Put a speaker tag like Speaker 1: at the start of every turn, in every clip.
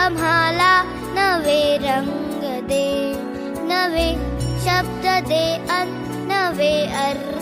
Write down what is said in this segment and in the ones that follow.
Speaker 1: आम्हाला नवे रंग दे नवे शब्द दे अन नवे अर्थ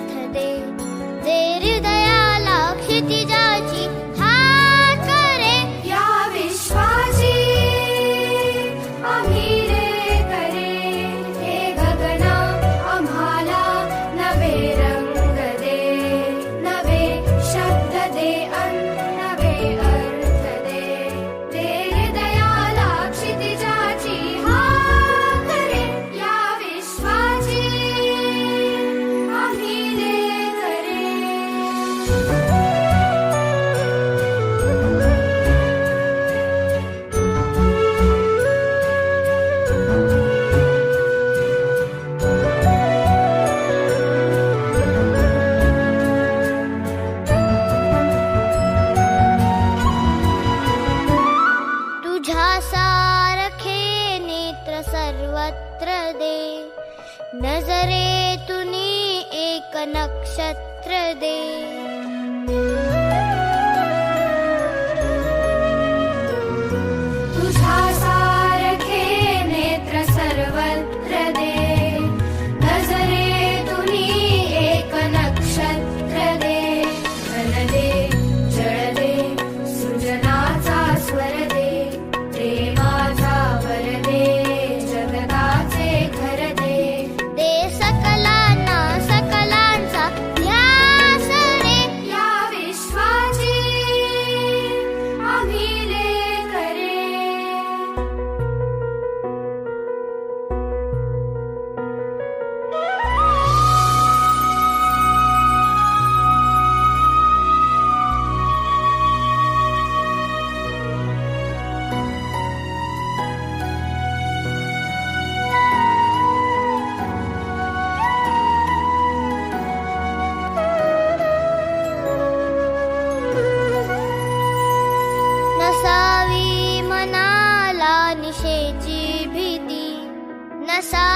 Speaker 1: सर्वत्र दे. नजरे तुनी एक नक्षत्र दे.
Speaker 2: तुझा सारखे नेत्र सर्वत्र dinosaur.